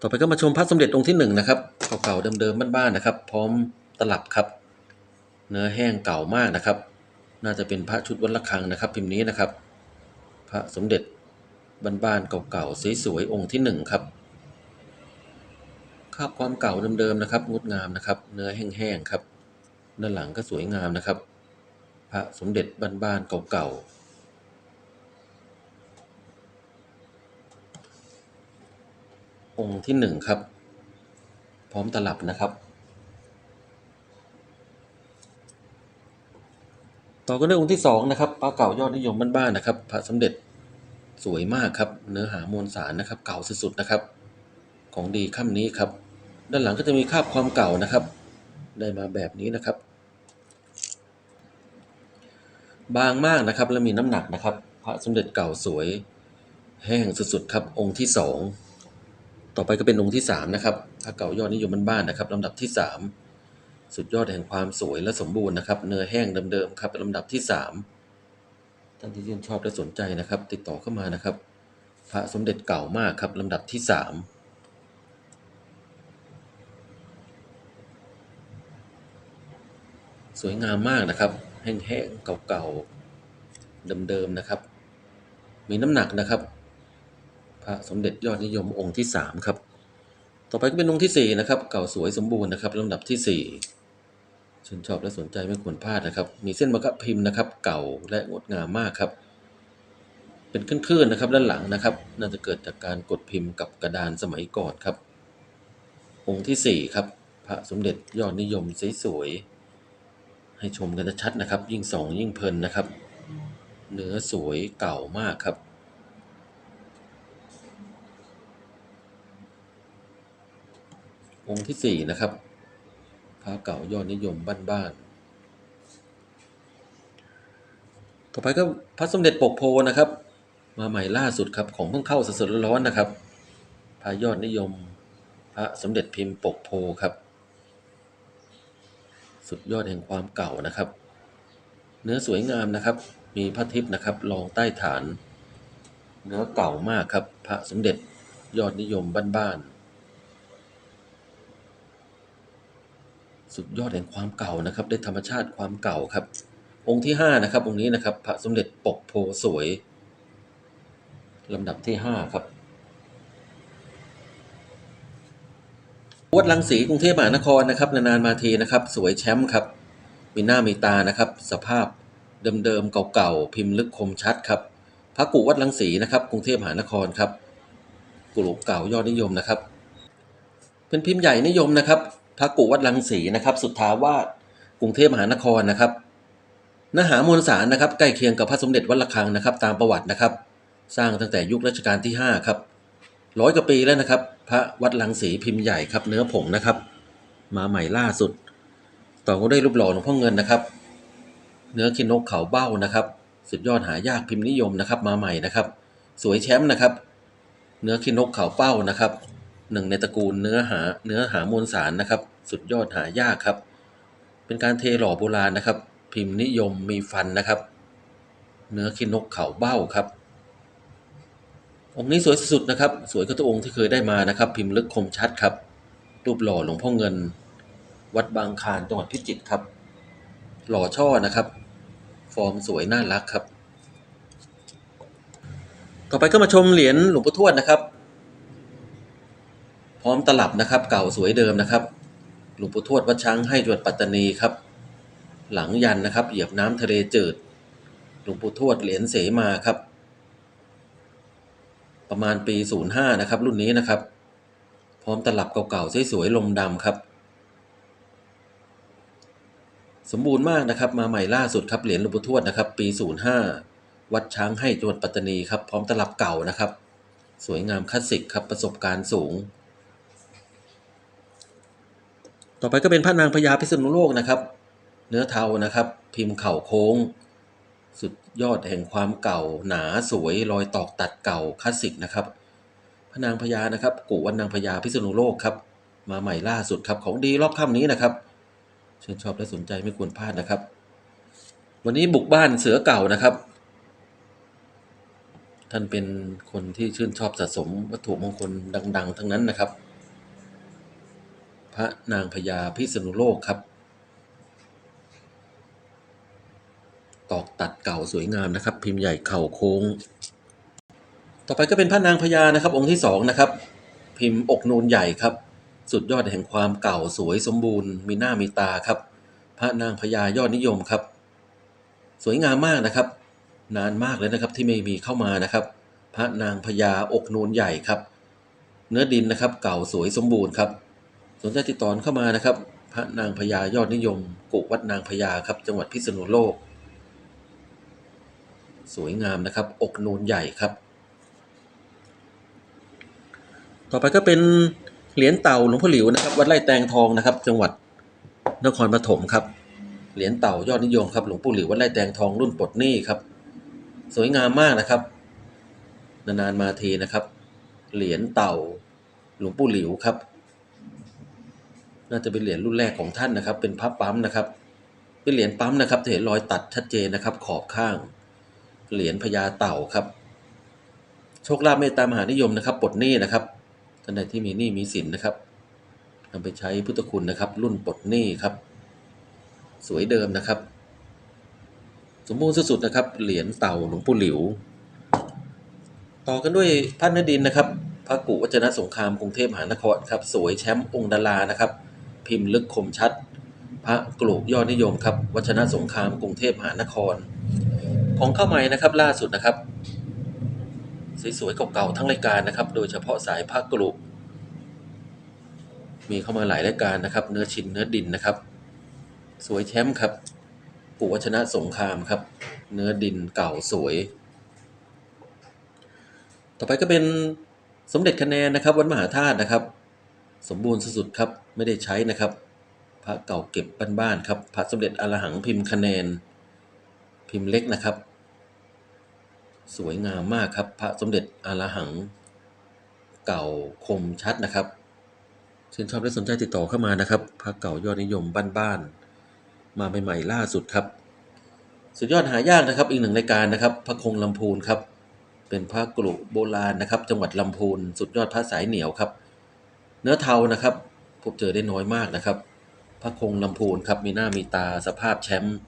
ต่อไปก็มาชมพระสมเด็จองค์ที่หนึ่งนะครับเก่าๆเดิมๆบ้านๆนะครับ พร้อมตลับครับ เนื้อแห้งเก่ามากนะครับ น่าจะเป็นพระชุดวัดระฆังนะครับ พิมพ์นี้นะครับ พระสมเด็จบ้านๆเก่าๆสวยๆองค์ที่หนึ่งครับคราบความเก่าเดิมๆนะครับงดงามนะครับ เนื้อแห้งๆครับ ด้านหลังก็สวยงามนะครับ พระสมเด็จบ้านๆเก่าๆ องค์ที่หนึ่งครับ พร้อมตลับนะครับ ต่อกันด้วยองค์ที่สองนะครับพระเก่ายอดนิยมบ้านๆนะครับ พระสมเด็จสวยมากครับ เนื้อหามวลสารนะครับ เก่าสุดๆนะครับ ของดีค่ำนี้ครับ ด้านหลังก็จะมีคาบความเก่านะครับ ได้มาแบบนี้นะครับ บางมากนะครับและมีน้ำหนักนะครับ พระสมเด็จเก่าสวย แห้งสุดๆครับองค์ที่สอง ต่อไปก็เป็นองค์ที่สามนะครับพระเก่ายอดนิยมบ้านๆนะครับลำดับที่สามสุดยอดแห่งความสวยและสมบูรณ์นะครับเนื้อแห้งเดิมๆครับลำดับที่สามท่านที่ชื่นชอบและสนใจนะครับ ติดต่อเข้ามานะครับ พระสมเด็จเก่ามากครับลำดับที่สามสวยงามมากนะครับ แห้งๆเก่าๆเดิมๆนะครับ มีน้ำหนักนะครับ ระสมเด็จยอดนิยมองค์ที่สามครับ ต่อไปก็เป็นองค์ที่สี่นะครับ เก่าสวยสมบูรณ์นะครับลำดับที่สี่ชื่นชอบและสนใจไม่ควรพลาดนะครับ มีเส้นประกับพิมพ์นะครับ เก่าและงดงามมากครับ เป็นคลื่นๆนะครับด้านหลังนะครับ น่าจะเกิดจากการกดพิมพ์กับกระดานสมัยก่อนครับ องค์ที่สี่ครับ พระสมเด็จยอดนิยมสวยๆให้ชมกันชัดๆนะครับ ยิ่งส่องยิ่งเพลินนะครับ เนื้อสวยเก่ามากครับ องค์ที่สี่นะครับพระเก่ายอดนิยมบ้านๆต่อไปก็พระสมเด็จปกโพนะครับ มาใหม่ล่าสุดครับของเพิ่งเข้าสดๆร้อนๆนะครับพระยอดนิยม พระสมเด็จพิมพ์ปกโพครับ สุดยอดแห่งความเก่านะครับ เนื้อสวยงามนะครับ มีพระทิพย์นะครับรองใต้ฐาน เนื้อเก่ามากครับ พระสมเด็จยอดนิยมบ้านๆ สุดยอดแห่งความเก่านะครับได้ธรรมชาติความเก่าครับ องค์ที่ห้านะครับองค์นี้นะครับพระสมเด็จปกโพสวยลำดับที่ห้าครับวัดลังสีกรุงเทพมหานครนะครับนานๆมาทีนะครับ สวยแชมป์ครับ มีหน้ามีตานะครับ สภาพเดิมๆเก่าๆพิมพ์ลึกคมชัดครับพระกุวัดลังสีนะครับ กรุงเทพมหานครครับกุหลาบเก่ายอดนิยมนะครับ เป็นพิมพ์ใหญ่นิยมนะครับ พระกุวัดลังสีนะครับ สุทธาวาสกรุงเทพมหานครนะครับเนื้อหามวลสารนะครับใกล้เคียงกับพระสมเด็จวัดระฆังนะครับ ตามประวัตินะครับ สร้างตั้งแต่ยุครัชกาลที่ 5 ครับร้อยกว่าปีแล้วนะครับ พระวัดลังสีพิมพ์ใหญ่ครับ เนื้อผงนะครับ มาใหม่ล่าสุด ต่อก็ได้รูปหล่อหลวงพ่อเงินนะครับ เนื้อคินกเขาเบ้านะครับ สุดยอดหายากพิมพ์นิยมนะครับ มาใหม่นะครับ สวยแชมป์นะครับ เนื้อคินกเขาเป้านะครับ หนึ่งในตระกูลเนื้อหาเนื้อหามวลสารนะครับ สุดยอดหายากครับ เป็นการเทหล่อโบราณนะครับ พิมพ์นิยมมีฟันนะครับ เนื้อคินกเขาเบ้าครับ องค์นี้สวยสุดนะครับ สวยกว่าทุกองค์ที่เคยได้มานะครับ พิมพ์ลึกคมชัดครับ รูปหล่อหลวงพ่อเงิน วัดบางคานจังหวัดพิจิตรครับ หล่อช่อนะครับ ฟอร์มสวยน่ารักครับ ต่อไปก็มาชมเหรียญหลวงพ่อทวดนะครับ พร้อมตลับนะครับ เก่าสวยเดิมนะครับ หลวงปู่ทวดวัดช้างให้จังหวัดปัตตานีครับ หลังยันนะครับ เหยียบน้ำทะเลจืด หลวงปู่ทวดเหรียญเสมาครับ ประมาณปี 05 นะครับ รุ่นนี้นะครับ พร้อมตลับเก่าๆสวยๆลมดำครับ สมบูรณ์มากนะครับ มาใหม่ล่าสุดครับเหรียญหลวงปู่ทวดนะครับ ปี 05 วัดช้างให้จังหวัดปัตตานีครับ พร้อมตลับเก่านะครับ สวยงามคลาสสิกครับประสบการณ์สูง ต่อไปก็เป็นพระนางพญาพิษณุโลกนะครับ เนื้อเทานะครับ พิมพ์เข่าโค้ง สุดยอดแห่งความเก่า หนาสวยรอยตอกตัดเก่าคลาสสิกนะครับ พระนางพญานะครับกุวันนางพญาพิษณุโลกครับ มาใหม่ล่าสุดครับของดีรอบค่ำนี้นะครับเชิญชอบและสนใจไม่ควรพลาดนะครับ วันนี้บุกบ้านเสือเก่านะครับ ท่านเป็นคนที่ชื่นชอบสะสมวัตถุมงคลดัง ๆ ทั้งนั้นนะครับ ระนางพญาพิษณุโลกครับ ตอกตัดเก่าสวยงามนะครับ พิมพ์ใหญ่เข่าโค้ง ต่อไปก็เป็นพระนางพญานะครับ องค์ที่สองนะครับ พิมพ์อกนูนใหญ่ครับ สุดยอดแห่งความเก่าสวยสมบูรณ์ มีหน้ามีตาครับ พระนางพญายอดนิยมครับ สวยงามมากนะครับ นานมากเลยนะครับที่ไม่มีเข้ามานะครับ พระนางพญาอกนูนใหญ่ครับ เนื้อดินนะครับ เก่าสวยสมบูรณ์ครับ สนใจติดต่อเข้ามานะครับ พระนางพญายอดนิยมกุวัดนางพญาครับ จังหวัดพิษณุโลก สวยงามนะครับ อกนูนใหญ่ครับ ต่อไปก็เป็นเหรียญเต่าหลวงพ่อหลิวนะครับ วัดไร่แตงทองนะครับ จังหวัดนครปฐมครับ เหรียญเต่ายอดนิยมครับหลวงปู่หลิววัดไร่แตงทองรุ่นปลดหนี้ครับ สวยงามมากนะครับ นานๆมาทีนะครับ เหรียญเต่าหลวงปู่หลิวครับ น่าจะเป็นเหรียญรุ่นแรกของท่านนะครับ เป็นพับปั๊มนะครับ เป็นเหรียญปั๊มนะครับจะเห็นรอยตัดชัดเจนนะครับ ขอบข้าง เหรียญพญาเต่าครับ โชคลาภเมตตามหานิยมนะครับปลดหนี้นะครับท่านใดที่มีหนี้มีสินนะครับนำไปใช้พุทธคุณนะครับ รุ่นปลดหนี้ครับ สวยเดิมนะครับ สมบูรณ์สุดๆนะครับ เหรียญเต่าหลวงปู่หลิว ต่อกันด้วยพระเนื้อดินนะครับพระกุวัจนสงครามกรุงเทพมหานครครับ สวยแชมป์องค์ดารานะครับ พิมพ์ลึกคมชัด พระกลูกยอดนิยมครับ วัชนะสงครามกรุงเทพมหานคร ของเข้าใหม่นะครับล่าสุดนะครับ สวยๆเก่าๆทั้งรายการนะครับ โดยเฉพาะสายพระกลูกมีเข้ามาหลายรายการนะครับ เนื้อชิ้นเนื้อดินนะครับ สวยแชมป์ครับกุวัชนะสงครามครับ เนื้อดินเก่าสวย ต่อไปก็เป็นสมเด็จคะแนนนะครับวัดมหาธาตุนะครับ สมบูรณ์สุดๆครับ ไม่ได้ใช้นะครับ พระเก่าเก็บบ้านๆครับพระสมเด็จอรหังพิมพ์คะแนน พิมพ์เล็กนะครับ สวยงามมากครับ พระสมเด็จอรหัง เก่าคมชัดนะครับชื่นชอบและสนใจติดต่อเข้ามานะครับพระเก่ายอดนิยมบ้านๆมาใหม่ๆล่าสุดครับ สุดยอดหายากนะครับ อีกหนึ่งรายการนะครับ พระคงลำพูนครับ เป็นพระกรุโบราณนะครับ จังหวัดลำพูน สุดยอดพระสายเหนียวครับ เนื้อเทานะครับพบเจอได้น้อยมากนะครับ พระคงลำพูนครับมีหน้ามีตาสภาพแชมป์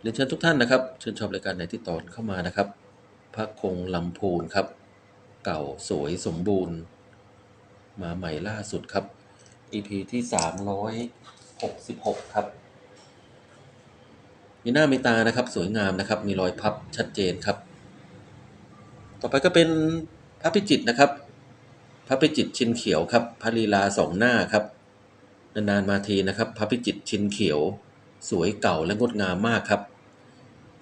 เรียนเชิญทุกท่านนะครับเชิญชอบรายการไหนที่ต่อเข้ามานะครับ พระคงลำพูนครับ เก่าสวยสมบูรณ์ มาใหม่ล่าสุดครับ EP ที่ 366 ครับ มีหน้ามีตานะครับ สวยงามนะครับ มีรอยพับชัดเจนครับ ต่อไปก็เป็นพระพิจิตนะครับ พระพิจิตรชินเขียวครับพระลีลาสองหน้าครับ นานๆมาทีนะครับ พระพิจิตรชินเขียว สวยเก่าและงดงามมากครับ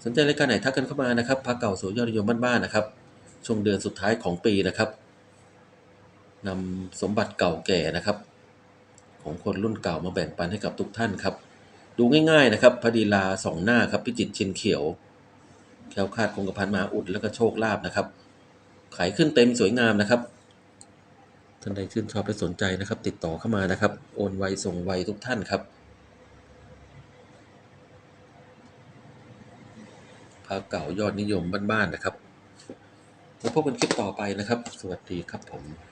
สนใจรายการไหนทักกันเข้ามานะครับพระเก่าสวยยอดนิยมบ้านๆนะครับ ช่วงเดือนสุดท้ายของปีนะครับนำสมบัติเก่าแก่นะครับ ของคนรุ่นเก่ามาแบ่งปันให้กับทุกท่านครับ ดูง่ายๆนะครับพระดีลาสองหน้าครับพิจิตรชินเขียวแคล้วคลาดคงกระพันมาอุดแล้วก็โชคลาภนะครับ ขายขึ้นเต็มสวยงามนะครับ ท่านใดชื่นชอบและสนใจนะครับ ติดต่อเข้ามานะครับ โอนไวส่งไวทุกท่านครับ พระเก่ายอดนิยมบ้านๆนะครับ แล้วพบกันคลิปต่อไปนะครับ สวัสดีครับผม